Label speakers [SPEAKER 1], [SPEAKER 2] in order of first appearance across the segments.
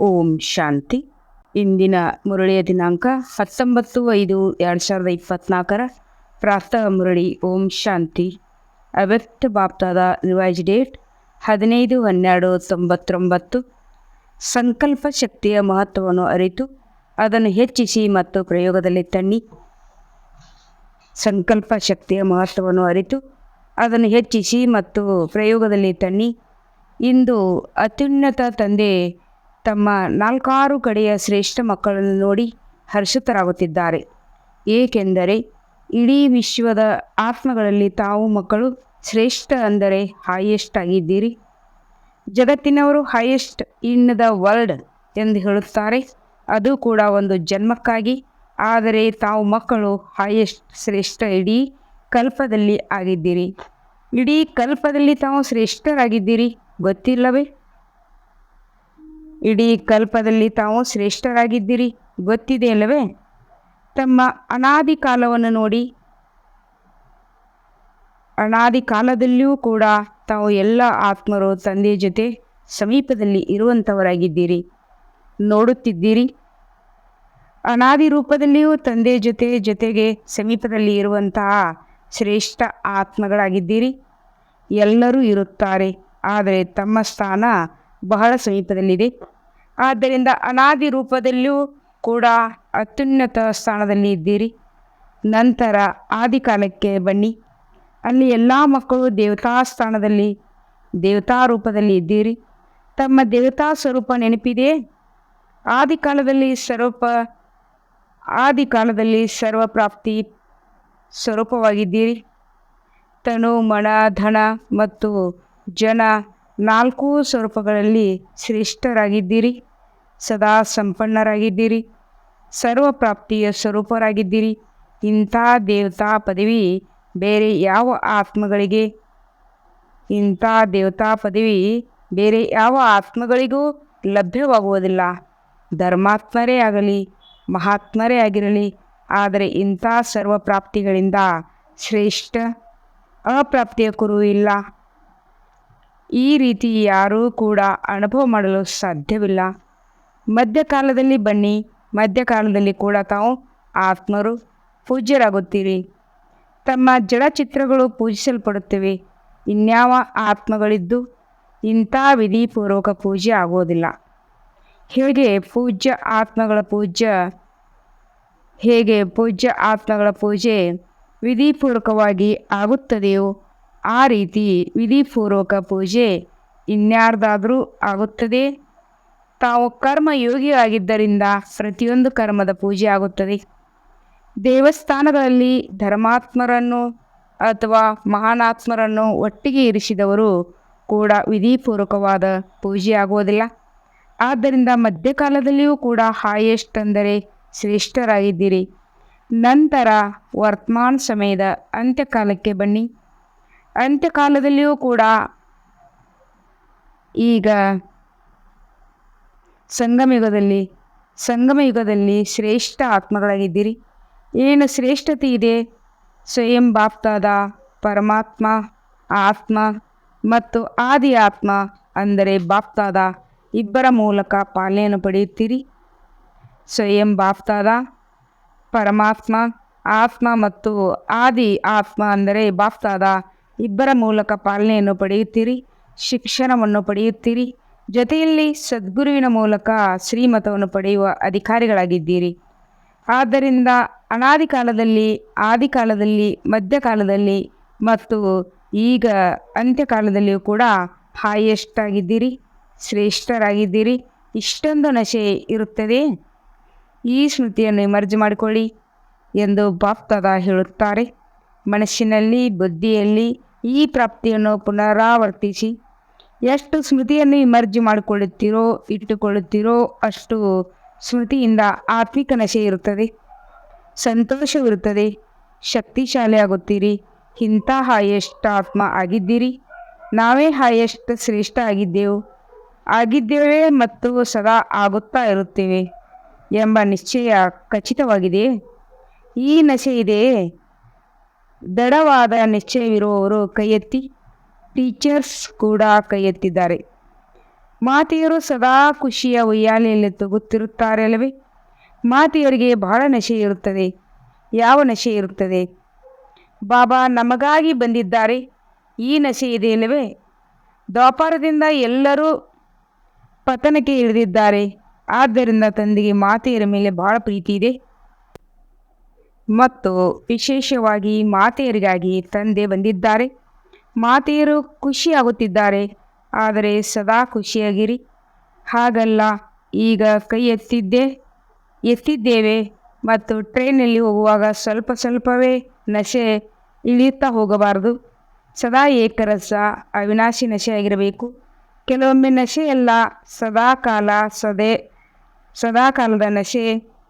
[SPEAKER 1] ಓಂ ಶಾಂತಿ. ಇಂದಿನ ಮುರಳಿಯ ದಿನಾಂಕ ಹತ್ತೊಂಬತ್ತು ಐದು ಎರಡು ಸಾವಿರದ ಇಪ್ಪತ್ನಾಲ್ಕರ ಪ್ರಾತಃ ಮುರಳಿ ಓಂ ಶಾಂತಿ. ಅವ್ಯಕ್ತ ಬಾಪ್ತಾದ ರಿವೈಸ್ ಡೇಟ್ ಹದಿನೈದು ಹನ್ನೆರಡು ತೊಂಬತ್ತೊಂಬತ್ತು. ಸಂಕಲ್ಪ ಶಕ್ತಿಯ ಮಹತ್ವವನ್ನು ಅರಿತು ಅದನ್ನು ಹೆಚ್ಚಿಸಿ ಮತ್ತು ಪ್ರಯೋಗದಲ್ಲಿ ತನ್ನಿ. ಸಂಕಲ್ಪ ಶಕ್ತಿಯ ಮಹತ್ವವನ್ನು ಅರಿತು ಅದನ್ನು ಹೆಚ್ಚಿಸಿ ಮತ್ತು ಪ್ರಯೋಗದಲ್ಲಿ ತನ್ನಿ. ಇಂದು ಅತ್ಯುನ್ನತ ತಂದೆ ತಮ್ಮ ನಾಲ್ಕಾರು ಕಡೆಯ ಶ್ರೇಷ್ಠ ಮಕ್ಕಳನ್ನು ನೋಡಿ ಹರ್ಷಿತರಾಗುತ್ತಿದ್ದಾರೆ. ಏಕೆಂದರೆ ಇಡೀ ವಿಶ್ವದ ಆತ್ಮಗಳಲ್ಲಿ ತಾವು ಮಕ್ಕಳು ಶ್ರೇಷ್ಠ ಅಂದರೆ ಹೈಯೆಸ್ಟ್ ಆಗಿದ್ದೀರಿ. ಜಗತ್ತಿನವರು ಹೈಯೆಸ್ಟ್ ಇನ್ ದ ವರ್ಲ್ಡ್ ಎಂದು ಹೇಳುತ್ತಾರೆ. ಅದು ಕೂಡ ಒಂದು ಜನ್ಮಕ್ಕಾಗಿ, ಆದರೆ ತಾವು ಮಕ್ಕಳು ಹೈಯೆಸ್ಟ್ ಶ್ರೇಷ್ಠ ಇಡೀ ಕಲ್ಪದಲ್ಲಿ ಆಗಿದ್ದೀರಿ. ಇಡೀ ಕಲ್ಪದಲ್ಲಿ ತಾವು ಶ್ರೇಷ್ಠರಾಗಿದ್ದೀರಿ, ಗೊತ್ತಿಲ್ಲವೇ? ಇಡೀ ಕಲ್ಪದಲ್ಲಿ ತಾವು ಶ್ರೇಷ್ಠರಾಗಿದ್ದೀರಿ, ಗೊತ್ತಿದೆ ಅಲ್ಲವೇ? ತಮ್ಮ ಅನಾದಿ ಕಾಲವನ್ನು ನೋಡಿ. ಅನಾದಿ ಕಾಲದಲ್ಲಿಯೂ ಕೂಡ ತಾವು ಎಲ್ಲ ಆತ್ಮರು ತಂದೆಯ ಜೊತೆ ಸಮೀಪದಲ್ಲಿ ಇರುವಂಥವರಾಗಿದ್ದೀರಿ. ನೋಡುತ್ತಿದ್ದೀರಿ. ಅನಾದಿ ರೂಪದಲ್ಲಿಯೂ ತಂದೆಯ ಜೊತೆ ಜೊತೆಗೆ ಸಮೀಪದಲ್ಲಿ ಇರುವಂತಹ ಶ್ರೇಷ್ಠ ಆತ್ಮಗಳಾಗಿದ್ದೀರಿ. ಎಲ್ಲರೂ ಇರುತ್ತಾರೆ, ಆದರೆ ತಮ್ಮ ಸ್ಥಾನ ಬಹಳ ಸಮೀಪದಲ್ಲಿದೆ ಆದ್ದರಿಂದ ಅನಾದಿ ರೂಪದಲ್ಲಿಯೂ ಕೂಡ ಅತ್ಯುನ್ನತ ಸ್ಥಾನದಲ್ಲಿ ಇದ್ದೀರಿ. ನಂತರ ಆದಿಕಾಲಕ್ಕೆ ಬನ್ನಿ. ಅಲ್ಲಿ ಎಲ್ಲ ಮಕ್ಕಳು ದೇವತಾ ಸ್ಥಾನದಲ್ಲಿ, ದೇವತಾ ರೂಪದಲ್ಲಿ ಇದ್ದೀರಿ. ತಮ್ಮ ದೇವತಾ ಸ್ವರೂಪ ನೆನಪಿದೆ? ಆದಿಕಾಲದಲ್ಲಿ ಸ್ವರೂಪ ಆದಿಕಾಲದಲ್ಲಿ ಸರ್ವಪ್ರಾಪ್ತಿ ಸ್ವರೂಪವಾಗಿದ್ದೀರಿ. ತನು ಮಣ ಧನ ಮತ್ತು ಜನ ನಾಲ್ಕು ಸ್ವರೂಪಗಳಲ್ಲಿ ಶ್ರೇಷ್ಠರಾಗಿದ್ದೀರಿ, ಸದಾ ಸಂಪನ್ನರಾಗಿದ್ದೀರಿ ಸರ್ವಪ್ರಾಪ್ತಿಯ ಸ್ವರೂಪರಾಗಿದ್ದೀರಿ. ಇಂಥ ದೇವತಾ ಪದವಿ ಬೇರೆ ಯಾವ ಆತ್ಮಗಳಿಗೆ? ಇಂಥ ದೇವತಾ ಪದವಿ ಬೇರೆ ಯಾವ ಆತ್ಮಗಳಿಗೂ ಲಭ್ಯವಾಗುವುದಿಲ್ಲ. ಧರ್ಮಾತ್ಮರೇ ಆಗಲಿ, ಮಹಾತ್ಮರೇ ಆಗಿರಲಿ, ಆದರೆ ಇಂಥ ಸರ್ವಪ್ರಾಪ್ತಿಗಳಿಂದ ಶ್ರೇಷ್ಠ, ಅಪ್ರಾಪ್ತಿಯ ಕುರು ಇಲ್ಲ ಈ ರೀತಿ ಯಾರೂ ಕೂಡ ಅನುಭವ ಮಾಡಲು ಸಾಧ್ಯವಿಲ್ಲ. ಮಧ್ಯಕಾಲದಲ್ಲಿ ಬನ್ನಿ, ಮಧ್ಯಕಾಲದಲ್ಲಿ ಕೂಡ ತಾವು ಆತ್ಮರು ಪೂಜ್ಯರಾಗುತ್ತೀರಿ. ತಮ್ಮ ಜಡಚಿತ್ರಗಳು ಪೂಜಿಸಲ್ಪಡುತ್ತವೆ. ಇನ್ಯಾವ ಆತ್ಮಗಳಿದ್ದು ಇಂಥ ವಿಧಿಪೂರ್ವಕ ಪೂಜೆ ಆಗೋದಿಲ್ಲ ಹೇಗೆ ಪೂಜ್ಯ ಆತ್ಮಗಳ ಪೂಜ್ಯ, ಹೇಗೆ ಪೂಜ್ಯ ಆತ್ಮಗಳ ಪೂಜೆ ವಿಧಿಪೂರ್ವಕವಾಗಿ ಆಗುತ್ತದೆಯೋ ಆ ರೀತಿ ವಿಧಿಪೂರ್ವಕ ಪೂಜೆ ಇನ್ಯಾರ್ದಾದರೂ ಆಗುತ್ತದೆ. ತಾವು ಕರ್ಮ ಯೋಗಿಯಾಗಿದ್ದರಿಂದ ಪ್ರತಿಯೊಂದು ಕರ್ಮದ ಪೂಜೆ ಆಗುತ್ತದೆ. ದೇವಸ್ಥಾನಗಳಲ್ಲಿ ಧರ್ಮಾತ್ಮರನ್ನು ಅಥವಾ ಮಹಾನಾತ್ಮರನ್ನು ಒಟ್ಟಿಗೆ ಇರಿಸಿದವರು ಕೂಡ ವಿಧಿಪೂರ್ವಕವಾದ ಪೂಜೆ ಆಗುವುದಿಲ್ಲ. ಆದ್ದರಿಂದ ಮಧ್ಯಕಾಲದಲ್ಲಿಯೂ ಕೂಡ ಹಾಯೆಸ್ಟ್ ಅಂದರೆ ಶ್ರೇಷ್ಠರಾಗಿದ್ದೀರಿ. ನಂತರ ವರ್ತಮಾನ ಸಮಯದ ಅಂತ್ಯಕಾಲಕ್ಕೆ ಬನ್ನಿ. ಅಂತ್ಯಕಾಲದಲ್ಲಿಯೂ ಕೂಡ ಈಗ ಸಂಗಮಯುಗದಲ್ಲಿ ಸಂಗಮಯುಗದಲ್ಲಿ ಶ್ರೇಷ್ಠ ಆತ್ಮಗಳಾಗಿದ್ದೀರಿ. ಏನು ಶ್ರೇಷ್ಠತೆ ಇದೆ? ಸ್ವಯಂ ಬಾಪ್ತಾದ ಪರಮಾತ್ಮ, ಆತ್ಮ ಮತ್ತು ಆದಿ ಆತ್ಮ ಅಂದರೆ ಬಾಪ್ತಾದ ಇಬ್ಬರ ಮೂಲಕ ಪಾಲನೆಯನ್ನು ಪಡೆಯುತ್ತೀರಿ. ಸ್ವಯಂ ಬಾಪ್ತಾದ, ಪರಮಾತ್ಮ, ಆತ್ಮ ಮತ್ತು ಆದಿ ಆತ್ಮ ಅಂದರೆ ಬಾಪ್ತಾದ ಇಬ್ಬರ ಮೂಲಕ ಪಾಲನೆಯನ್ನು ಪಡೆಯುತ್ತೀರಿ, ಶಿಕ್ಷಣವನ್ನು ಪಡೆಯುತ್ತೀರಿ, ಜೊತೆಯಲ್ಲಿ ಸದ್ಗುರುವಿನ ಮೂಲಕ ಶ್ರೀಮತವನ್ನು ಪಡೆಯುವ ಅಧಿಕಾರಿಗಳಾಗಿದ್ದೀರಿ. ಆದ್ದರಿಂದ ಅನಾದಿ ಕಾಲದಲ್ಲಿ ಆದಿಕಾಲದಲ್ಲಿ ಮಧ್ಯಕಾಲದಲ್ಲಿ ಮತ್ತು ಈಗ ಅಂತ್ಯಕಾಲದಲ್ಲಿಯೂ ಕೂಡ ಹಾಯೆಸ್ಟ್ ಆಗಿದ್ದೀರಿ ಶ್ರೇಷ್ಠರಾಗಿದ್ದೀರಿ, ಇಷ್ಟೊಂದು ನಶೆ ಇರುತ್ತದೆ. ಈ ಸ್ಮೃತಿಯನ್ನು ಇಮರ್ಜಿ ಮಾಡಿಕೊಳ್ಳಿ ಎಂದು ಬಾಪ್ತದ ಹೇಳುತ್ತಾರೆ. ಮನಸ್ಸಿನಲ್ಲಿ, ಬುದ್ಧಿಯಲ್ಲಿ ಈ ಪ್ರಾಪ್ತಿಯನ್ನು ಪುನರಾವರ್ತಿಸಿ ಎಷ್ಟು ಸ್ಮೃತಿಯನ್ನು ಇಮರ್ಜಿ ಮಾಡಿಕೊಳ್ಳುತ್ತೀರೋ, ಇಟ್ಟುಕೊಳ್ಳುತ್ತೀರೋ, ಅಷ್ಟು ಸ್ಮೃತಿಯಿಂದ ಆತ್ಮಿಕ ನಶೆ ಇರುತ್ತದೆ. ಸಂತೋಷವಿರುತ್ತದೆ. ಶಕ್ತಿಶಾಲಿ ಆಗುತ್ತೀರಿ ಇಂಥ ಹಾಯೆಸ್ಟ್ ಆತ್ಮ ಆಗಿದ್ದೀರಿ. ನಾವೇ ಹಾಯೆಸ್ಟ್ ಶ್ರೇಷ್ಠ ಆಗಿದ್ದೆವು. ಆಗಿದ್ದೇವೆ ಮತ್ತು ಸದಾ ಆಗುತ್ತಾ ಇರುತ್ತೇವೆ ಎಂಬ ನಿಶ್ಚಯ ಖಚಿತವಾಗಿದೆ ಈ ನಶೆ ಇದೆಯೇ? ದೃಢವಾದ ನಿಶ್ಚಯವಿರುವವರು ಕೈ ಎತ್ತಿ ಟೀಚರ್ಸ್ ಕೂಡ ಕೈ ಎತ್ತಿದ್ದಾರೆ ಮಾತೆಯರು ಸದಾ ಖುಷಿಯ ಉಯ್ಯಾಲೆಯಲ್ಲಿ ತೂಗುತ್ತಿರುತ್ತಾರೆ ಅಲ್ಲವೇ ಮಾತೆಯರಿಗೆ ಬಹಳ ನಶೆ ಇರುತ್ತದೆ. ಯಾವ ನಶೆ ಇರುತ್ತದೆ? ಬಾಬಾ ನಮಗಾಗಿ ಬಂದಿದ್ದಾರೆ. ಈ ನಶೆ ಇದೆಯಲ್ಲವೇ? ದ್ವಾಪಾರದಿಂದ ಎಲ್ಲರೂ ಪತನಕ್ಕೆ ಇಳಿದಿದ್ದಾರೆ. ಆದ್ದರಿಂದ ತಂದೆಗೆ ಮಾತೆಯರ ಮೇಲೆ ಬಹಳ ಪ್ರೀತಿ ಇದೆ. ಮತ್ತು ವಿಶೇಷವಾಗಿ ಮಾತೆಯರಿಗಾಗಿ ತಂದೆ ಬಂದಿದ್ದಾರೆ. ಮಾತೆಯರು ಖುಷಿಯಾಗುತ್ತಿದ್ದಾರೆ, ಆದರೆ ಸದಾ ಖುಷಿಯಾಗಿರಿ. ಹಾಗಲ್ಲ, ಈಗ ಕೈ ಎತ್ತಿದ್ದೆ, ಎತ್ತಿದ್ದೇವೆ ಮತ್ತು ಟ್ರೈನಲ್ಲಿ ಹೋಗುವಾಗ ಸ್ವಲ್ಪ ಸ್ವಲ್ಪವೇ ನಶೆ ಇಳಿಯುತ್ತಾ ಹೋಗಬಾರದು. ಸದಾ ಏಕರಸ, ಅವಿನಾಶಿ ನಶೆಯಾಗಿರಬೇಕು. ಕೆಲವೊಮ್ಮೆ ನಶೆಯಲ್ಲ ಸದಾಕಾಲ ಸದೇ ಸದಾಕಾಲದ ನಶೆ,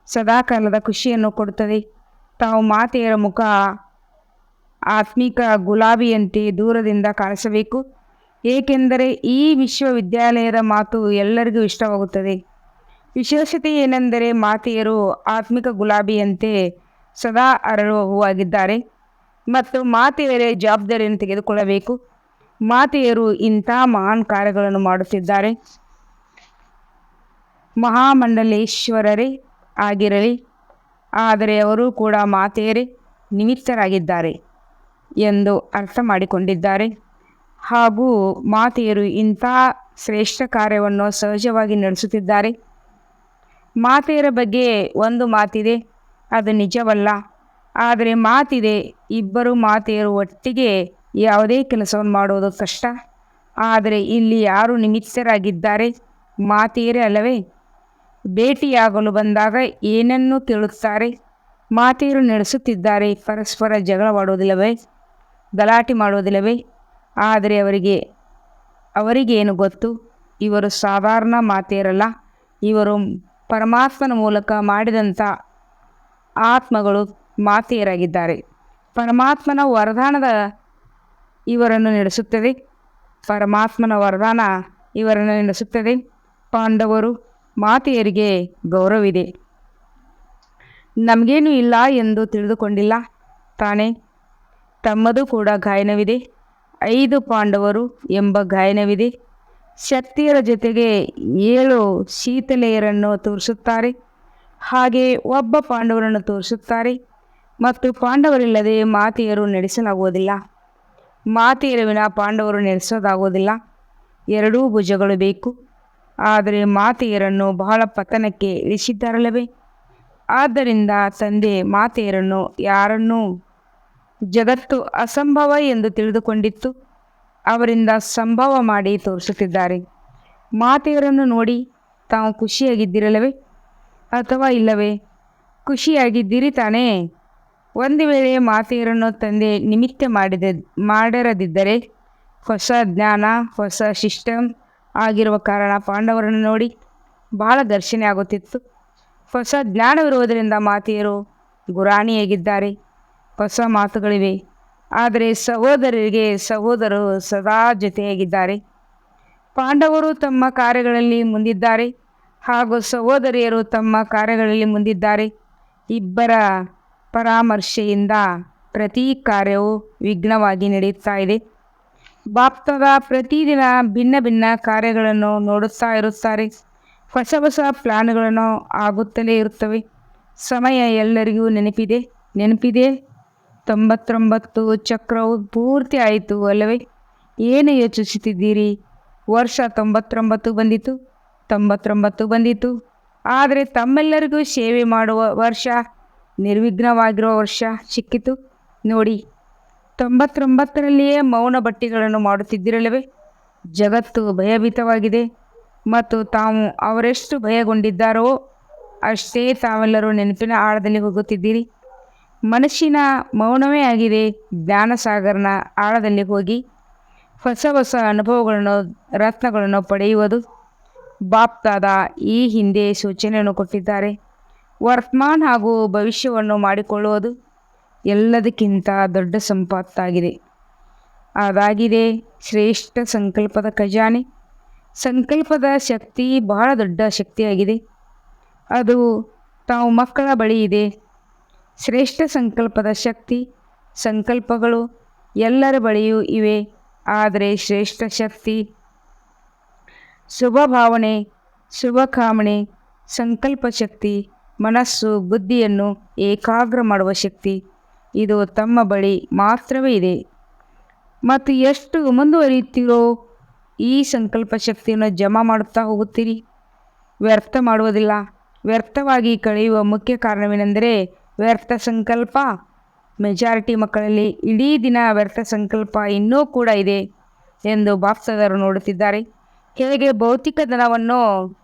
[SPEAKER 1] ಸದಾ ಕಾಲದ ಖುಷಿಯನ್ನು ಕೊಡುತ್ತದೆ. ತಾವು ಮಾತೆಯರ ಮುಖ, ಆತ್ಮಿಕ ಗುಲಾಬಿಯಂತೆ ದೂರದಿಂದ ಕಾಣಿಸಬೇಕು. ಏಕೆಂದರೆ ಈ ವಿಶ್ವವಿದ್ಯಾಲಯದ ಮಾತು ಎಲ್ಲರಿಗೂ ಇಷ್ಟವಾಗುತ್ತದೆ. ವಿಶೇಷತೆ ಏನೆಂದರೆ ಮಾತೆಯರು ಆತ್ಮಿಕ ಗುಲಾಬಿಯಂತೆ ಸದಾ ಅರಳುವ ಹೂವಾಗಿದ್ದಾರೆ ಮತ್ತು ಮಾತೆಯರೇ ಜವಾಬ್ದಾರಿಯನ್ನು ತೆಗೆದುಕೊಳ್ಳಬೇಕು. ಮಾತೆಯರು ಇಂಥ ಮಹಾನ್ ಕಾರ್ಯಗಳನ್ನು ಮಾಡುತ್ತಿದ್ದಾರೆ. ಮಹಾಮಂಡಲೇಶ್ವರರೇ ಆಗಿರಲಿ. ಆದರೆ ಅವರು ಕೂಡ ಮಾತೆಯರೇ ನಿಮಿತ್ತರಾಗಿದ್ದಾರೆ ಎಂದು ಅರ್ಥ ಮಾಡಿಕೊಂಡಿದ್ದಾರೆ. ಹಾಗೂ ಮಾತೆಯರು ಇಂಥ ಶ್ರೇಷ್ಠ ಕಾರ್ಯವನ್ನು ಸಹಜವಾಗಿ ನಡೆಸುತ್ತಿದ್ದಾರೆ. ಮಾತೆಯರ ಬಗ್ಗೆ ಒಂದು ಮಾತಿದೆ, ಅದು ನಿಜವಲ್ಲ. ಆದರೆ ಮಾತಿದೆ, ಇಬ್ಬರು ಮಾತೆಯರು ಒಟ್ಟಿಗೆ ಯಾವುದೇ ಕೆಲಸವನ್ನು ಮಾಡುವುದು ಕಷ್ಟ. ಆದರೆ ಇಲ್ಲಿ ಯಾರು ನಿಮಿತ್ತರಾಗಿದ್ದಾರೆ? ಮಾತೆಯರೇ ಅಲ್ಲವೇ? ಭೇಟಿಯಾಗಲು ಬಂದಾಗ ಏನನ್ನು ತಿಳುತ್ತಾರೆ? ಮಾತೆಯರು ನಡೆಸುತ್ತಿದ್ದಾರೆ. ಪರಸ್ಪರ ಜಗಳವಾಡುವುದಿಲ್ಲವೇ ಗಲಾಟೆ ಮಾಡುವುದಿಲ್ಲವೇ? ಆದರೆ ಅವರಿಗೆ, ಅವರಿಗೇನು ಗೊತ್ತು? ಇವರು ಸಾಧಾರಣ ಮಾತೆಯರಲ್ಲ. ಇವರು ಪರಮಾತ್ಮನ ಮೂಲಕ ಮಾಡಿದಂಥ ಆತ್ಮಗಳು ಮಾತೆಯರಾಗಿದ್ದಾರೆ. ಪರಮಾತ್ಮನ ವರದಾನದ ಇವರನ್ನು ನಡೆಸುತ್ತದೆ. ಪರಮಾತ್ಮನ ವರದಾನ ಇವರನ್ನು ನಡೆಸುತ್ತದೆ. ಪಾಂಡವರು ಮಾತೆಯರಿಗೆ ಗೌರವಿದೆ ನಮಗೇನು ಇಲ್ಲ ಎಂದು ತಿಳಿದುಕೊಂಡಿಲ್ಲ. ತಾನೇ, ತಮ್ಮದು ಕೂಡ ಗಾಯನವಿದೆ. ಐದು ಪಾಂಡವರು ಎಂಬ ಗಾಯನವಿದೆ. ಶಕ್ತಿಯರ ಜೊತೆಗೆ ಏಳು ಶೀತಲೆಯರನ್ನು ತೋರಿಸುತ್ತಾರೆ. ಹಾಗೆ ಒಬ್ಬ ಪಾಂಡವರನ್ನು ತೋರಿಸುತ್ತಾರೆ. ಮತ್ತು ಪಾಂಡವರಿಲ್ಲದೆ ಮಾತೆಯರು ನಡೆಸಲಾಗುವುದಿಲ್ಲ. ಮಾತೆಯರ ವಿನ ಪಾಂಡವರು ನಡೆಸೋದಾಗುವುದಿಲ್ಲ ಎರಡೂ ಭುಜಗಳು ಬೇಕು. ಆದರೆ ಮಾತೆಯರನ್ನು ಬಹಳ ಪತನಕ್ಕೆ ಇಳಿಸಿದ್ದಾರಲ್ಲವೇ? ಆದ್ದರಿಂದ ತಂದೆ ಮಾತೆಯರನ್ನು ಯಾರನ್ನೂ? ಜಗತ್ತು ಅಸಂಭವ ಎಂದು ತಿಳಿದುಕೊಂಡಿತ್ತು. ಅವರಿಂದ ಸಂಭವ ಮಾಡಿ ತೋರಿಸುತ್ತಿದ್ದಾರೆ. ಮಾತೆಯರನ್ನು ನೋಡಿ ತಾವು ಖುಷಿಯಾಗಿದ್ದಿರಲ್ಲವೇ? ಅಥವಾ ಇಲ್ಲವೇ? ಖುಷಿಯಾಗಿದ್ದೀರಿ ತಾನೇ? ಒಂದು ವೇಳೆ ಮಾತೆಯರನ್ನು ತಂದೆ ನಿಮಿತ್ತ ಮಾಡಿದ ಮಾಡಿರದಿದ್ದರೆ, ಹೊಸ ಜ್ಞಾನ, ಹೊಸ ಸಿಸ್ಟಮ್ ಆಗಿರುವ ಕಾರಣ ಪಾಂಡವರನ್ನು ನೋಡಿ ಬಹಳ ಘರ್ಷಣೆ ಆಗುತ್ತಿತ್ತು. ಹೊಸ ಜ್ಞಾನವಿರುವುದರಿಂದ ಮಾತೆಯರು ಗುರಾಣಿಯಾಗಿದ್ದಾರೆ. ಹೊಸ ಮಾತುಗಳಿವೆ. ಆದರೆ ಸಹೋದರರಿಗೆ ಸಹೋದರರು ಸದಾ ಜೊತೆಯಾಗಿದ್ದಾರೆ. ಪಾಂಡವರು ತಮ್ಮ ಕಾರ್ಯಗಳಲ್ಲಿ ಮುಂದಿದ್ದಾರೆ ಹಾಗೂ ಸಹೋದರಿಯರು ತಮ್ಮ ಕಾರ್ಯಗಳಲ್ಲಿ ಮುಂದಿದ್ದಾರೆ. ಇಬ್ಬರ ಪರಾಮರ್ಶೆಯಿಂದ ಪ್ರತಿ ಕಾರ್ಯವೂ ವಿಘ್ನವಾಗಿ ನಡೆಯುತ್ತಾ ಇದೆ. ಬಾಪ್ತದ ಪ್ರತಿದಿನ ಭಿನ್ನ ಭಿನ್ನ ಕಾರ್ಯಗಳನ್ನು ನೋಡುತ್ತಾ ಇರುತ್ತಾರೆ. ಹೊಸ ಹೊಸ ಪ್ಲಾನ್ಗಳನ್ನು ಆಗುತ್ತಲೇ ಇರುತ್ತವೆ. ಸಮಯ ಎಲ್ಲರಿಗೂ ನೆನಪಿದೆ. ನೆನಪಿದೆ. ತೊಂಬತ್ತೊಂಬತ್ತು ಚಕ್ರವು ಪೂರ್ತಿ ಆಯಿತು ಅಲ್ಲವೇ? ಏನು ಯೋಚಿಸುತ್ತಿದ್ದೀರಿ? ವರ್ಷ ತೊಂಬತ್ತೊಂಬತ್ತು ಬಂದಿತು. ತೊಂಬತ್ತೊಂಬತ್ತು ಬಂದಿತು. ಆದರೆ ತಮ್ಮೆಲ್ಲರಿಗೂ ಸೇವೆ ಮಾಡುವ ವರ್ಷ, ನಿರ್ವಿಘ್ನವಾಗಿರುವ ವರ್ಷ ಸಿಕ್ಕಿತು. ನೋಡಿ ತೊಂಬತ್ತೊಂಬತ್ತರಲ್ಲಿಯೇ ಮೌನ ಬಟ್ಟಿಗಳನ್ನು ಮಾಡುತ್ತಿದ್ದಿರಲಿವೆ ಜಗತ್ತು ಭಯಭೀತವಾಗಿದೆ. ಮತ್ತು ತಾವು ಅವರೆಷ್ಟು ಭಯಗೊಂಡಿದ್ದಾರೋ, ಅಷ್ಟೇ ತಾವೆಲ್ಲರೂ ನೆನಪಿನ ಆಳದಲ್ಲಿ ಹೋಗುತ್ತಿದ್ದೀರಿ. ಮನಸ್ಸಿನ ಮೌನವೇ ಆಗಿದೆ. ಜ್ಞಾನಸಾಗರನ ಆಳದಲ್ಲಿ ಹೋಗಿ ಹೊಸ ಹೊಸ ಅನುಭವಗಳನ್ನು, ರತ್ನಗಳನ್ನು ಪಡೆಯುವುದು. ಬಾಪ್ತಾದ ಈ ಹಿಂದೆ ಸೂಚನೆಯನ್ನು ಕೊಟ್ಟಿದ್ದಾರೆ. ವರ್ತಮಾನ್ ಹಾಗೂ ಭವಿಷ್ಯವನ್ನು ಮಾಡಿಕೊಳ್ಳುವುದು. ಎಲ್ಲದಕ್ಕಿಂತ ದೊಡ್ಡ ಸಂಪತ್ತಾಗಿದೆ. ಅದಾಗಿದೆ ಶ್ರೇಷ್ಠ ಸಂಕಲ್ಪದ ಖಜಾನೆ. ಸಂಕಲ್ಪದ ಶಕ್ತಿ ಬಹಳ ದೊಡ್ಡ ಶಕ್ತಿಯಾಗಿದೆ. ಅದು ತಾವು ಮಕ್ಕಳ ಬಳಿ ಇದೆ. ಶ್ರೇಷ್ಠ ಸಂಕಲ್ಪದ ಶಕ್ತಿ, ಸಂಕಲ್ಪಗಳು ಎಲ್ಲರ ಬಳಿಯೂ ಇವೆ. ಆದರೆ ಶ್ರೇಷ್ಠ ಶಕ್ತಿ ಶುಭ ಭಾವನೆ ಶುಭ ಕಾಮನೆ ಸಂಕಲ್ಪ ಶಕ್ತಿ ಮನಸ್ಸು, ಬುದ್ಧಿಯನ್ನು ಏಕಾಗ್ರ ಮಾಡುವ ಶಕ್ತಿ. ಇದು ತಮ್ಮ ಬಳಿ ಮಾತ್ರವೇ ಇದೆ. ಮತ್ತು ಎಷ್ಟು ಮುಂದುವರಿಯುತ್ತೀರೋ ಈ ಸಂಕಲ್ಪ ಶಕ್ತಿಯನ್ನು ಜಮಾ ಮಾಡುತ್ತಾ ಹೋಗುತ್ತೀರಿ. ವ್ಯರ್ಥ ಮಾಡುವುದಿಲ್ಲ. ವ್ಯರ್ಥವಾಗಿ ಕಳೆಯುವ ಮುಖ್ಯ ಕಾರಣವೇನೆಂದರೆ ವ್ಯರ್ಥ ಸಂಕಲ್ಪ. ಮೆಜಾರಿಟಿ ಮಕ್ಕಳಲ್ಲಿ ಇಡೀ ದಿನ ವ್ಯರ್ಥ ಸಂಕಲ್ಪ ಇನ್ನೂ ಕೂಡ ಇದೆ ಎಂದು ಬಾಪ್ಸದರು ನೋಡುತ್ತಿದ್ದಾರೆ. ಹೇಗೆ ಭೌತಿಕ ಧನವನ್ನು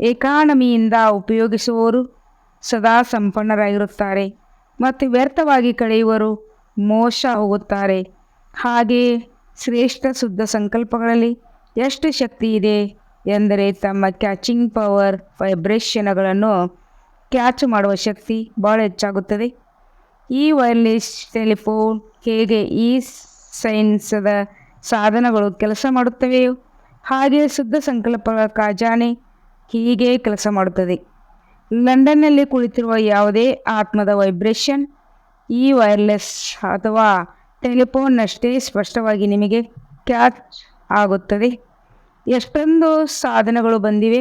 [SPEAKER 1] ಎಕಾನಮಿಯಿಂದ ಉಪಯೋಗಿಸುವವರು ಸದಾ ಸಂಪನ್ನರಾಗಿರುತ್ತಾರೆ. ಮತ್ತು ವ್ಯರ್ಥವಾಗಿ ಕಳೆಯುವರು ಮೋಸ ಹೋಗುತ್ತಾರೆ. ಹಾಗೆಯೇ ಶ್ರೇಷ್ಠ ಶುದ್ಧ ಸಂಕಲ್ಪಗಳಲ್ಲಿ ಎಷ್ಟು ಶಕ್ತಿ ಇದೆ ಎಂದರೆ ತಮ್ಮ ಕ್ಯಾಚಿಂಗ್ ಪವರ್ ವೈಬ್ರೇಷನ್ಗಳನ್ನು ಕ್ಯಾಚ್ ಮಾಡುವ ಶಕ್ತಿ ಭಾಳ ಹೆಚ್ಚಾಗುತ್ತದೆ. ಈ ವೈರ್ಲೆಸ್ ಟೆಲಿಫೋನ್ ಹೇಗೆ ಈ ಸೈನ್ಸದ ಸಾಧನಗಳು ಕೆಲಸ ಮಾಡುತ್ತವೆಯೋ ಹಾಗೆ ಶುದ್ಧ ಸಂಕಲ್ಪಗಳ ಖಜಾನೆ ಹೀಗೆ ಕೆಲಸ ಮಾಡುತ್ತದೆ. ಲಂಡನ್ನಲ್ಲಿ ಕುಳಿತಿರುವ ಯಾವುದೇ ಆತ್ಮದ ವೈಬ್ರೇಷನ್ ಈ ವೈರ್ಲೆಸ್ ಅಥವಾ ಟೆಲಿಫೋನ್ನಷ್ಟೇ ಸ್ಪಷ್ಟವಾಗಿ ನಿಮಗೆ ಕ್ಯಾಚ್ ಆಗುತ್ತದೆ. ಎಷ್ಟೊಂದು ಸಾಧನಗಳು ಬಂದಿವೆ.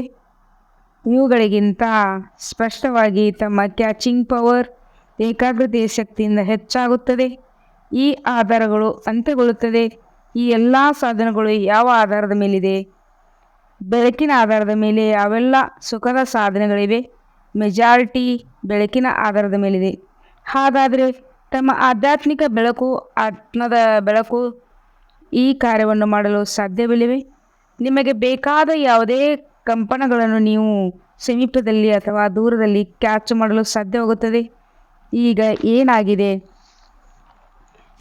[SPEAKER 1] ಇವುಗಳಿಗಿಂತ ಸ್ಪಷ್ಟವಾಗಿ ತಮ್ಮ ಕ್ಯಾಚಿಂಗ್ ಪವರ್ ಏಕಾಗ್ರತೆಯ ಶಕ್ತಿಯಿಂದ ಹೆಚ್ಚಾಗುತ್ತದೆ. ಈ ಆಧಾರಗಳು ಅಂತ್ಯಗೊಳ್ಳುತ್ತದೆ. ಈ ಎಲ್ಲ ಸಾಧನಗಳು ಯಾವ ಆಧಾರದ ಮೇಲಿದೆ? ಬೆಳಕಿನ ಆಧಾರದ ಮೇಲೆ ಅವೆಲ್ಲ ಸುಖದ ಸಾಧನೆಗಳಿವೆ. ಮೆಜಾರಿಟಿ ಬೆಳಕಿನ ಆಧಾರದ ಮೇಲಿದೆ. ಹಾಗಾದರೆ ತಮ್ಮ ಆಧ್ಯಾತ್ಮಿಕ ಬೆಳಕು, ಆತ್ಮದ ಬೆಳಕು ಈ ಕಾರ್ಯವನ್ನು ಮಾಡಲು ಸಾಧ್ಯವಿಲ್ಲವೆ? ನಿಮಗೆ ಬೇಕಾದ ಯಾವುದೇ ಕಂಪನಗಳನ್ನು ನೀವು ಸಮೀಪದಲ್ಲಿ ಅಥವಾ ದೂರದಲ್ಲಿ ಕ್ಯಾಚ್ ಮಾಡಲು ಸಾಧ್ಯವಾಗುತ್ತದೆ? ಈಗ ಏನಾಗಿದೆ?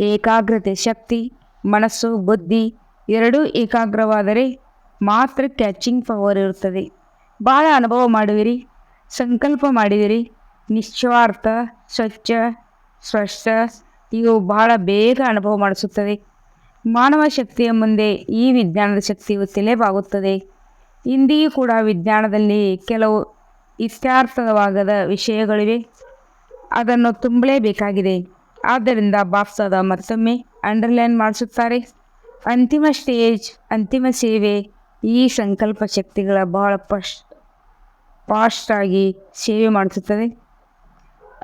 [SPEAKER 1] ಏಕಾಗ್ರತೆ, ಶಕ್ತಿ, ಮನಸ್ಸು, ಬುದ್ಧಿ ಎರಡೂ ಏಕಾಗ್ರವಾದರೆ ಮಾತ್ರ ಕ್ಯಾಚಿಂಗ್ ಪವರ್ ಇರುತ್ತದೆ. ಭಾಳ ಅನುಭವ ಮಾಡುವಿರಿ. ಸಂಕಲ್ಪ ಮಾಡಿದಿರಿ. ನಿಸ್ವಾರ್ಥ ಸ್ವಚ್ಛ, ಸ್ಪಷ್ಟ ಇವು ಬಹಳ ಬೇಗ ಅನುಭವ ಮಾಡಿಸುತ್ತದೆ. ಮಾನವ ಶಕ್ತಿಯ ಮುಂದೆ ಈ ವಿಜ್ಞಾನದ ಶಕ್ತಿಯು ತಲೆಬಾಗುತ್ತದೆ. ಇಂದಿಗೂ ಕೂಡ ವಿಜ್ಞಾನದಲ್ಲಿ ಕೆಲವು ಇತ್ಯರ್ಥವಾಗದ ವಿಷಯಗಳಿವೆ. ಅದನ್ನು ತುಂಬಲೇಬೇಕಾಗಿದೆ. ಆದ್ದರಿಂದ ಬಾಪ್ಸಾದ ಮತ್ತೊಮ್ಮೆ ಅಂಡರ್ಲೈನ್ ಮಾಡಿಸುತ್ತಾರೆ. ಅಂತಿಮ ಸ್ಟೇಜ್, ಅಂತಿಮ ಸೇವೆ ಈ ಸಂಕಲ್ಪ ಶಕ್ತಿಗಳ ಬಹಳ ಫಸ್ಟ್ ಫಾಸ್ಟಾಗಿ ಸೇವೆ ಮಾಡಿಸುತ್ತದೆ.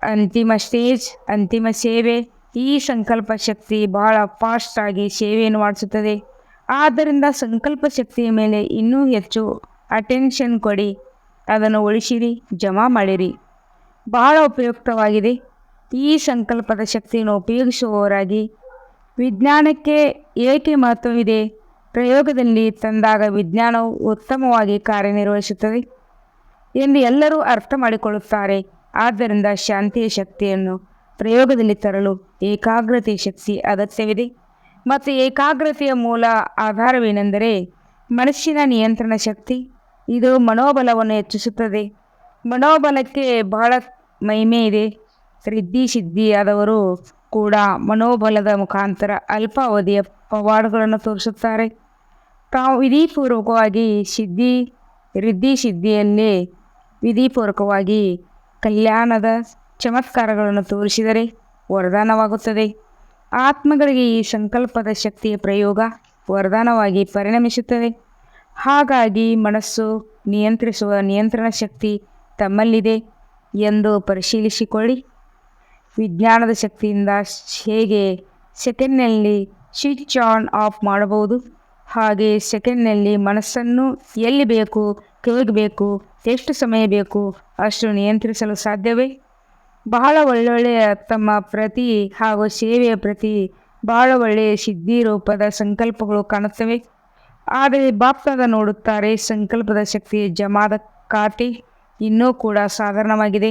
[SPEAKER 1] ಅಂತಿಮ ಸ್ಟೇಜ್ ಅಂತಿಮ ಸೇವೆ, ಈ ಸಂಕಲ್ಪ ಶಕ್ತಿ ಬಹಳ ಫಾಸ್ಟಾಗಿ ಸೇವೆಯನ್ನು ಮಾಡಿಸುತ್ತದೆ. ಆದ್ದರಿಂದ ಸಂಕಲ್ಪ ಶಕ್ತಿಯ ಮೇಲೆ ಇನ್ನೂ ಹೆಚ್ಚು ಅಟೆನ್ಷನ್ ಕೊಡಿ. ಅದನ್ನು ಉಳಿಸಿರಿ, ಜಮಾ ಮಾಡಿರಿ. ಬಹಳ ಉಪಯುಕ್ತವಾಗಿದೆ. ಈ ಸಂಕಲ್ಪದ ಶಕ್ತಿಯನ್ನು ಉಪಯೋಗಿಸುವವರಾಗಿ ವಿಜ್ಞಾನಕ್ಕೆ ಏಕೆ ಮಹತ್ವವಿದೆ? ಪ್ರಯೋಗದಲ್ಲಿ ತಂದಾಗ ವಿಜ್ಞಾನವು ಉತ್ತಮವಾಗಿ ಕಾರ್ಯನಿರ್ವಹಿಸುತ್ತದೆ. ಎಂದು ಎಲ್ಲರೂ ಅರ್ಥ ಮಾಡಿಕೊಳ್ಳುತ್ತಾರೆ. ಆದ್ದರಿಂದ ಶಾಂತಿಯ ಶಕ್ತಿಯನ್ನು ಪ್ರಯೋಗದಲ್ಲಿ ತರಲು ಏಕಾಗ್ರತೆಯ ಶಕ್ತಿ ಅಗತ್ಯವಿದೆ. ಮತ್ತು ಏಕಾಗ್ರತೆಯ ಮೂಲ ಆಧಾರವೇನೆಂದರೆ ಮನಸ್ಸಿನ ನಿಯಂತ್ರಣ ಶಕ್ತಿ. ಇದು ಮನೋಬಲವನ್ನು ಹೆಚ್ಚಿಸುತ್ತದೆ. ಮನೋಬಲಕ್ಕೆ ಬಹಳ ಮಹಿಮೆ ಇದೆ. ಸಿದ್ಧಿ ಸಿದ್ಧಿಯಾದವರು ಕೂಡ ಮನೋಬಲದ ಮುಖಾಂತರ ಅಲ್ಪಾವಧಿಯ ಪವಾಡಗಳನ್ನು ತೋರಿಸುತ್ತಾರೆ. ತಾವು ವಿಧಿಪೂರ್ವಕವಾಗಿ ಸಿದ್ಧಿ, ರಿದ್ಧಿ ಸಿದ್ಧಿಯಲ್ಲೇ ವಿಧಿಪೂರ್ವಕವಾಗಿ ಕಲ್ಯಾಣದ ಚಮತ್ಕಾರಗಳನ್ನು ತೋರಿಸಿದರೆ ವರದಾನವಾಗುತ್ತದೆ. ಆತ್ಮಗಳಿಗೆ ಈ ಸಂಕಲ್ಪದ ಶಕ್ತಿಯ ಪ್ರಯೋಗ ವರದಾನವಾಗಿ ಪರಿಣಮಿಸುತ್ತದೆ. ಹಾಗಾಗಿ ಮನಸ್ಸು ನಿಯಂತ್ರಿಸುವ ನಿಯಂತ್ರಣ ಶಕ್ತಿ ತಮ್ಮಲ್ಲಿದೆ ಎಂದು ಪರಿಶೀಲಿಸಿಕೊಳ್ಳಿ. ವಿಜ್ಞಾನದ ಶಕ್ತಿಯಿಂದ ಹೇಗೆ ಸೆಕೆಂಡ್ನಲ್ಲಿ ಸ್ವಿಚ್ ಆನ್ ಆಫ್ ಮಾಡಬಹುದು? ಹಾಗೆ ಸೆಕೆಂಡ್ನಲ್ಲಿ ಮನಸ್ಸನ್ನು ಎಲ್ಲಿ ಬೇಕು ಕೇಳಬೇಕು ಬೇಕು? ಎಷ್ಟು ಸಮಯ ಬೇಕು? ಅಷ್ಟು ನಿಯಂತ್ರಿಸಲು ಸಾಧ್ಯವೇ? ಬಹಳ ಒಳ್ಳೊಳ್ಳೆಯ ತಮ್ಮ ಪ್ರತಿ ಹಾಗೂ ಸೇವೆಯ ಪ್ರತಿ ಬಹಳ ಒಳ್ಳೆಯ ಸಿದ್ಧಿ ರೂಪದ ಸಂಕಲ್ಪಗಳು ಕಾಣುತ್ತವೆ. ಆದರೆ ಬಾಪ್ತಾದ ನೋಡುತ್ತಾರೆ, ಸಂಕಲ್ಪದ ಶಕ್ತಿಯ ಜಮಾದ ಖಾತೆ ಇನ್ನೂ ಕೂಡ ಸಾಧಾರಣವಾಗಿದೆ.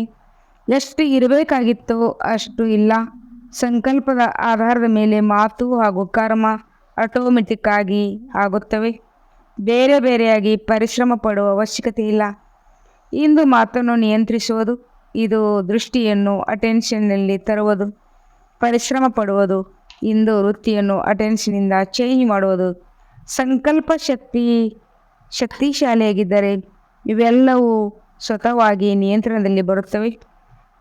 [SPEAKER 1] ಎಷ್ಟು ಇರಬೇಕಾಗಿತ್ತೋ ಅಷ್ಟು ಇಲ್ಲ. ಸಂಕಲ್ಪದ ಆಧಾರದ ಮೇಲೆ ಮಾತು ಹಾಗೂ ಕರ್ಮ ಆಟೋಮೆಟಿಕ್ ಆಗಿ ಆಗುತ್ತವೆ. ಬೇರೆ ಬೇರೆಯಾಗಿ ಪರಿಶ್ರಮ ಪಡುವ ಅವಶ್ಯಕತೆ ಇಲ್ಲ. ಇಂದು ಮಾತನ್ನು ನಿಯಂತ್ರಿಸುವುದು, ಇದು ದೃಷ್ಟಿಯನ್ನು ಅಟೆನ್ಷನ್ನಲ್ಲಿ ತರುವುದು, ಪರಿಶ್ರಮ ಪಡುವುದು, ಇಂದು ವೃತ್ತಿಯನ್ನು ಅಟೆನ್ಷನ್ನಿಂದ ಚೇಂಜ್ ಮಾಡುವುದು, ಸಂಕಲ್ಪ ಶಕ್ತಿ, ಶಕ್ತಿಶಾಲಿಯಾಗಿದ್ದರೆ ಇವೆಲ್ಲವೂ ಸ್ವತಃವಾಗಿ ನಿಯಂತ್ರಣದಲ್ಲಿ ಬರುತ್ತವೆ.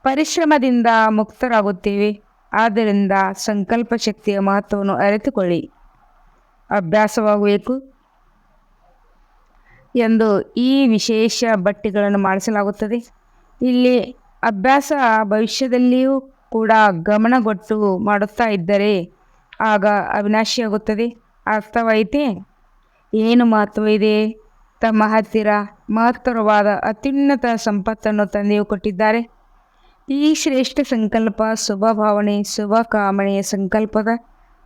[SPEAKER 1] ಪರಿಶ್ರಮದಿಂದ ಮುಕ್ತರಾಗುತ್ತೇವೆ, ಆದ್ದರಿಂದ ಸಂಕಲ್ಪ ಶಕ್ತಿಯ ಮಹತ್ವವನ್ನು ಅರಿತುಕೊಳ್ಳಿ. ಅಭ್ಯಾಸವಾಗಬೇಕು. ಎಂದು ಈ ವಿಶೇಷ ಬಟ್ಟೆಗಳನ್ನು ಮಾಡಿಸಲಾಗುತ್ತದೆ. ಇಲ್ಲಿ ಅಭ್ಯಾಸ ಭವಿಷ್ಯದಲ್ಲಿಯೂ ಕೂಡ ಗಮನಗೊಟ್ಟು ಮಾಡುತ್ತಾ ಇದ್ದರೆ ಆಗ ಅವಿನಾಶಿಯಾಗುತ್ತದೆ ಅರ್ಥವಾಯಿತೆ? ಏನು ಮಹತ್ವ ಇದೆ? ತಮ್ಮ ಹತ್ತಿರ ಮಹತ್ತರವಾದ ಅತ್ಯುನ್ನತ ಸಂಪತ್ತನ್ನು ತಂದೆಯು ಕೊಟ್ಟಿದ್ದಾರೆ. ಈ ಶ್ರೇಷ್ಠ ಸಂಕಲ್ಪ ಶುಭ ಭಾವನೆ, ಶುಭ ಕಾಮನೆಯ ಸಂಕಲ್ಪದ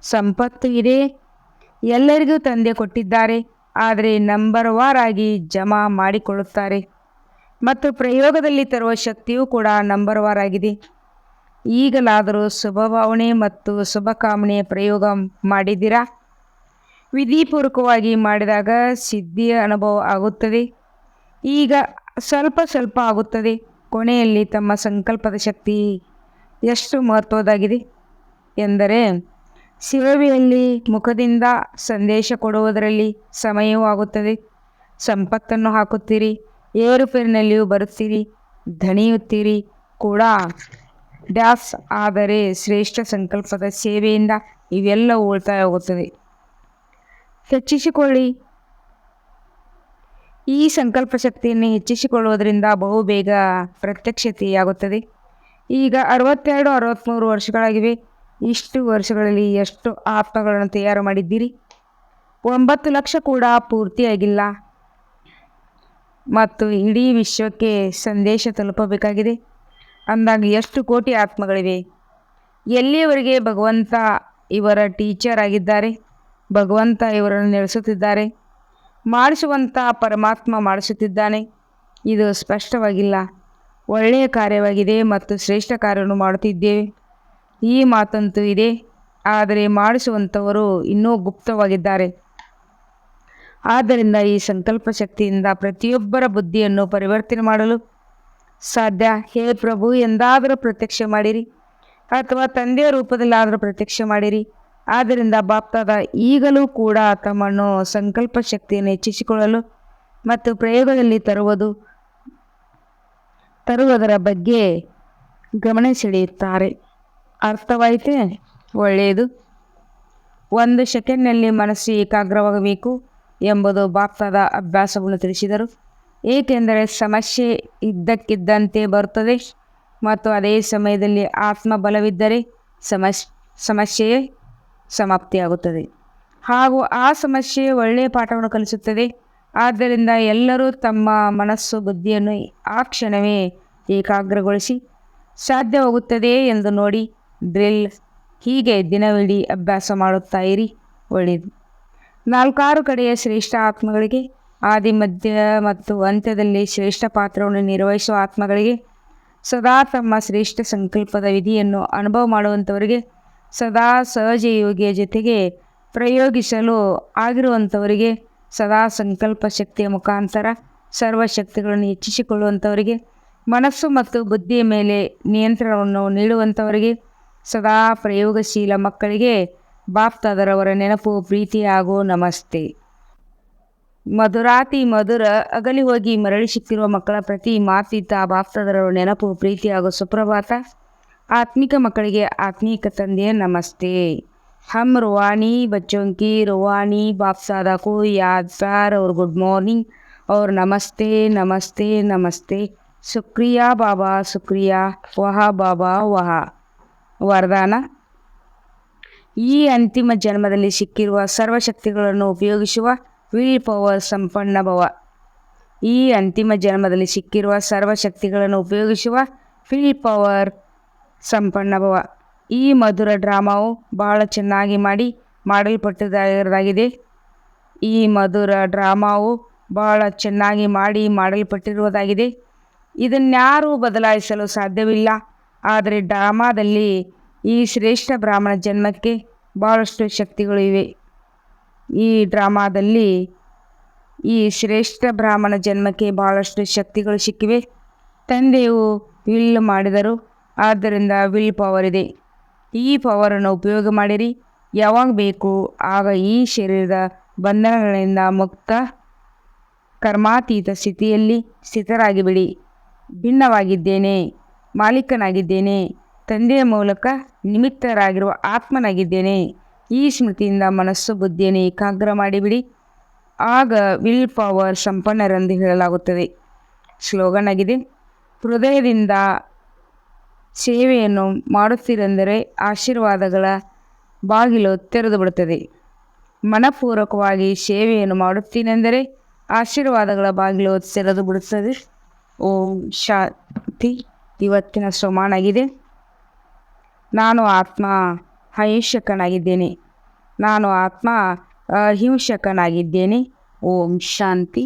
[SPEAKER 1] ಸಂಪತ್ತು ಇದೆ. ಎಲ್ಲರಿಗೂ ತಂದೆ ಕೊಟ್ಟಿದ್ದಾರೆ. ಆದರೆ ನಂಬರ್ ವಾರ್ ಆಗಿ ಜಮಾ ಮಾಡಿಕೊಳ್ಳುತ್ತಾರೆ. ಮತ್ತು ಪ್ರಯೋಗದಲ್ಲಿ ತರುವ ಶಕ್ತಿಯೂ ಕೂಡ ನಂಬರ್ ವಾರ್ ಆಗಿದೆ ಈಗಲಾದರೂ ಶುಭಭಾವನೆ ಮತ್ತು ಶುಭಕಾಮನೆ ಪ್ರಯೋಗ ಮಾಡಿದ್ದೀರಾ? ವಿಧಿಪೂರ್ವಕವಾಗಿ ಮಾಡಿದಾಗ ಸಿದ್ಧಿಯ ಅನುಭವ ಆಗುತ್ತದೆ. ಈಗ ಸ್ವಲ್ಪ ಸ್ವಲ್ಪ ಆಗುತ್ತದೆ. ಕೊನೆಯಲ್ಲಿ ತಮ್ಮ ಸಂಕಲ್ಪದ ಶಕ್ತಿ ಎಷ್ಟು ಮಹತ್ವದಾಗಿದೆ ಎಂದರೆ ಸೇವೆಯಲ್ಲಿ ಮುಖದಿಂದ ಸಂದೇಶ ಕೊಡುವುದರಲ್ಲಿ ಸಮಯವೂ ಆಗುತ್ತದೆ. ಸಂಪತ್ತನ್ನು ಹಾಕುತ್ತೀರಿ, ಏರುಪೇರಿನಲ್ಲಿಯೂ ಬರುತ್ತೀರಿ ಧಣಿಯುತ್ತೀರಿ ಕೂಡ. ಡ್ಯಾಸ್ ಆದರೆ ಶ್ರೇಷ್ಠ ಸಂಕಲ್ಪದ ಸೇವೆಯಿಂದ ಇವೆಲ್ಲ ಉಳಿತಾಯ ಆಗುತ್ತದೆ. ಹೆಚ್ಚಿಸಿಕೊಳ್ಳಿ. ಈ ಸಂಕಲ್ಪ ಶಕ್ತಿಯನ್ನು ಹೆಚ್ಚಿಸಿಕೊಳ್ಳುವುದರಿಂದ ಬಹುಬೇಗ ಪ್ರತ್ಯಕ್ಷತೆಯಾಗುತ್ತದೆ. ಈಗ ಅರವತ್ತೆರಡು ಅರವತ್ತ್ಮೂರು ವರ್ಷಗಳಾಗಿವೆ. ಇಷ್ಟು ವರ್ಷಗಳಲ್ಲಿ ಎಷ್ಟು ಆತ್ಮಗಳನ್ನು ತಯಾರು ಮಾಡಿದ್ದೀರಿ? ಒಂಬತ್ತು ಲಕ್ಷ ಕೂಡ ಪೂರ್ತಿಯಾಗಿಲ್ಲ. ಮತ್ತು ಇಡೀ ವಿಶ್ವಕ್ಕೆ ಸಂದೇಶ ತಲುಪಬೇಕಾಗಿದೆ. ಅಂದಾಗ ಎಷ್ಟು ಕೋಟಿ ಆತ್ಮಗಳಿವೆ? ಎಲ್ಲಿಯವರೆಗೆ ಭಗವಂತ ಇವರ ಟೀಚರ್ ಆಗಿದ್ದಾರೆ? ಭಗವಂತ ಇವರನ್ನು ನಡೆಸುತ್ತಿದ್ದಾರೆ ಮಾಡಿಸುವಂಥ ಪರಮಾತ್ಮ ಮಾಡಿಸುತ್ತಿದ್ದಾನೆ. ಇದು ಸ್ಪಷ್ಟವಾಗಿಲ್ಲ. ಒಳ್ಳೆಯ ಕಾರ್ಯವಾಗಿದೆ ಮತ್ತು ಶ್ರೇಷ್ಠ ಕಾರ್ಯವನ್ನು ಮಾಡುತ್ತಿದ್ದೇವೆ. ಈ ಮಾತಂತೂ ಇದೆ. ಆದರೆ ಮಾಡಿಸುವಂಥವರು ಇನ್ನೂ ಗುಪ್ತವಾಗಿದ್ದಾರೆ. ಆದ್ದರಿಂದ ಈ ಸಂಕಲ್ಪ ಶಕ್ತಿಯಿಂದ ಪ್ರತಿಯೊಬ್ಬರ ಬುದ್ಧಿಯನ್ನು ಪರಿವರ್ತನೆ ಮಾಡಲು ಸಾಧ್ಯ. ಹೇ ಪ್ರಭು, ಎಂದಾದರೂ ಪ್ರತ್ಯಕ್ಷ ಮಾಡಿರಿ. ಅಥವಾ ತಂದೆಯ ರೂಪದಲ್ಲಾದರೂ ಪ್ರತ್ಯಕ್ಷ ಮಾಡಿರಿ. ಆದ್ದರಿಂದ ಬಾಪ್ತಾದ ಈಗಲೂ ಕೂಡ ತಮ್ಮನ್ನು ಸಂಕಲ್ಪ ಶಕ್ತಿಯನ್ನು ಹೆಚ್ಚಿಸಿಕೊಳ್ಳಲು ಮತ್ತು ಪ್ರಯೋಗದಲ್ಲಿ ತರುವುದು, ತರುವುದರ ಬಗ್ಗೆ ಗಮನ ಸೆಳೆಯುತ್ತಾರೆ. ಅರ್ಥವಾಯಿತೆ? ಒಳ್ಳೆಯದು. ಒಂದು ಸೆಕೆಂಡ್ನಲ್ಲಿ ಮನಸ್ಸು ಏಕಾಗ್ರವಾಗಬೇಕು ಎಂಬುದು ಭಾರತದ ಅಭ್ಯಾಸವನ್ನು ತಿಳಿಸಿದರು. ಏಕೆಂದರೆ ಸಮಸ್ಯೆ ಇದ್ದಕ್ಕಿದ್ದಂತೆ ಬರುತ್ತದೆ ಮತ್ತು ಅದೇ ಸಮಯದಲ್ಲಿ ಆತ್ಮ ಬಲವಿದ್ದರೆ ಸಮಸ್, ಸಮಸ್ಯೆಯೇ ಸಮಾಪ್ತಿಯಾಗುತ್ತದೆ. ಹಾಗೂ ಆ ಸಮಸ್ಯೆ ಒಳ್ಳೆಯ ಪಾಠವನ್ನು ಕಲಿಸುತ್ತದೆ. ಆದ್ದರಿಂದ ಎಲ್ಲರೂ ತಮ್ಮ ಮನಸ್ಸು ಬುದ್ಧಿಯನ್ನು ಆ ಕ್ಷಣವೇ ಏಕಾಗ್ರಗೊಳಿಸಿ ಸಾಧ್ಯವಾಗುತ್ತದೆ ಎಂದು ನೋಡಿ ಡ್ರಿಲ್ ಹೀಗೆ ದಿನವಿಡೀ ಅಭ್ಯಾಸ ಮಾಡುತ್ತಾ ಇರಿ, ಒಳ್ಳೆಯದು. ನಾಲ್ಕಾರು ಕಡೆಯ ಶ್ರೇಷ್ಠ ಆತ್ಮಗಳಿಗೆ, ಆದಿ, ಮಧ್ಯ ಮತ್ತು ಅಂತ್ಯದಲ್ಲಿ ಶ್ರೇಷ್ಠ ಪಾತ್ರವನ್ನು ನಿರ್ವಹಿಸುವ ಆತ್ಮಗಳಿಗೆ, ಸದಾ ತಮ್ಮ ಶ್ರೇಷ್ಠ ಸಂಕಲ್ಪದ ವಿಧಿಯನ್ನು ಅನುಭವ ಮಾಡುವಂಥವರಿಗೆ ಸದಾ ಸಹಜ ಯೋಗಿಯ ಜೊತೆಗೆ ಪ್ರಯೋಗಿಸಲು ಆಗಿರುವಂಥವರಿಗೆ ಸದಾ ಸಂಕಲ್ಪ ಶಕ್ತಿಯ ಮುಖಾಂತರ ಸರ್ವಶಕ್ತಿಗಳನ್ನು ಹೆಚ್ಚಿಸಿಕೊಳ್ಳುವಂಥವರಿಗೆ ಮನಸ್ಸು ಮತ್ತು ಬುದ್ಧಿಯ ಮೇಲೆ ನಿಯಂತ್ರಣವನ್ನು ನೀಡುವಂಥವರಿಗೆ ಸದಾ ಪ್ರಯೋಗಶೀಲ ಮಕ್ಕಳಿಗೆ ಬಾಪ್ತಾದರವರ ನೆನಪು ಪ್ರೀತಿ ಹಾಗೂ ನಮಸ್ತೆ ಮಧುರಾತಿ ಮಧುರ ಅಗಲಿ ಹೋಗಿ ಮರಳಿ ಸಿಕ್ಕಿರುವ ಮಕ್ಕಳ ಪ್ರತಿ ಮಾತಿದ್ದ ಬಾಪ್ತಾದರವರ ನೆನಪು ಪ್ರೀತಿ ಹಾಗೂ ಸುಪ್ರಭಾತ ಆತ್ಮಿಕ ಮಕ್ಕಳಿಗೆ ಆತ್ಮೀಕ ತಂದೆಯ ನಮಸ್ತೆ हम रुहानी बच्चों की रुहानी बाप दादा को याद प्यार और गुड मॉर्निंग और नमस्ते नमस्ते नमस्ते शुक्रिया बाबा शुक्रिया वाह बाबा वाह ವರದಾನ. ಈ ಅಂತಿಮ ಜನ್ಮದಲ್ಲಿ ಸಿಕ್ಕಿರುವ ಸರ್ವಶಕ್ತಿಗಳನ್ನು ಉಪಯೋಗಿಸುವ ವಿಲ್ ಪವರ್ ಸಂಪನ್ನ ಭವ. ಈ ಅಂತಿಮ ಜನ್ಮದಲ್ಲಿ ಸಿಕ್ಕಿರುವ ಸರ್ವಶಕ್ತಿಗಳನ್ನು ಉಪಯೋಗಿಸುವ ವಿಲ್ ಪವರ್ ಸಂಪನ್ನ ಭವ. ಈ ಮಧುರ ಡ್ರಾಮಾವು ಬಹಳ ಚೆನ್ನಾಗಿ ಮಾಡಿ ಮಾಡಲ್ಪಟ್ಟಿದ್ದಾಗಿದೆ ಈ ಮಧುರ ಡ್ರಾಮಾವು ಬಹಳ ಚೆನ್ನಾಗಿ ಮಾಡಿ, ಮಾಡಲ್ಪಟ್ಟಿರುವುದಾಗಿದೆ. ಇದನ್ಯಾರೂ ಬದಲಾಯಿಸಲು ಸಾಧ್ಯವಿಲ್ಲ. ಆದರೆ ಡ್ರಾಮಾದಲ್ಲಿ ಈ ಶ್ರೇಷ್ಠ ಬ್ರಾಹ್ಮಣ ಜನ್ಮಕ್ಕೆ ಭಾಳಷ್ಟು ಶಕ್ತಿಗಳು ಇವೆ. ಈ ಡ್ರಾಮಾದಲ್ಲಿ ಈ ಶ್ರೇಷ್ಠ ಬ್ರಾಹ್ಮಣ ಜನ್ಮಕ್ಕೆ ಭಾಳಷ್ಟು ಶಕ್ತಿಗಳು ಸಿಕ್ಕಿವೆ. ತಂದೆಯು ವಿಲ್ ಮಾಡಿದರು, ಆದ್ದರಿಂದ ವಿಲ್ ಪವರ್ ಇದೆ. ಈ ಪವರನ್ನು ಉಪಯೋಗ ಮಾಡಿರಿ. ಯಾವಾಗ ಬೇಕು, ಆಗ ಈ ಶರೀರದ ಬಂಧನಗಳಿಂದ ಮುಕ್ತ ಕರ್ಮಾತೀತ ಸ್ಥಿತಿಯಲ್ಲಿ ಸ್ಥಿತರಾಗಿಬಿಡಿ. ಭಿನ್ನವಾಗಿದ್ದೇನೆ. ಮಾಲೀಕನಾಗಿದ್ದೇನೆ. ತಂದೆಯ ಮೂಲಕ ನಿಮಿತ್ತರಾಗಿರುವ ಆತ್ಮನಾಗಿದ್ದೇನೆ. ಈ ಸ್ಮೃತಿಯಿಂದ ಮನಸ್ಸು, ಬುದ್ಧಿಯನ್ನು ಏಕಾಗ್ರ ಮಾಡಿಬಿಡಿ. ಆಗ ವಿಲ್ ಪವರ್ ಸಂಪನ್ನರೆಂದು ಹೇಳಲಾಗುತ್ತದೆ. ಸ್ಲೋಗನ್ ಆಗಿದೆ ಹೃದಯದಿಂದ ಸೇವೆಯನ್ನು ಮಾಡುತ್ತೀರೆಂದರೆ ಆಶೀರ್ವಾದಗಳ ಬಾಗಿಲು ತೆರೆದು ಬಿಡುತ್ತದೆ ಮನಪೂರ್ವಕವಾಗಿ ಸೇವೆಯನ್ನು ಮಾಡುತ್ತೀನೆಂದರೆ ಆಶೀರ್ವಾದಗಳ ಬಾಗಿಲು ತೆರೆದು ಬಿಡುತ್ತದೆ ಓಂ ಶಾಂತಿ. ಇವತ್ತಿನ ಸಮಾನಾಗಿದೆ ನಾನು ಆತ್ಮ ಅಹಿಂಸಕನಾಗಿದ್ದೇನೆ ನಾನು ಆತ್ಮ ಅಹಿಂಸಕನಾಗಿದ್ದೇನೆ. ಓಂ ಶಾಂತಿ.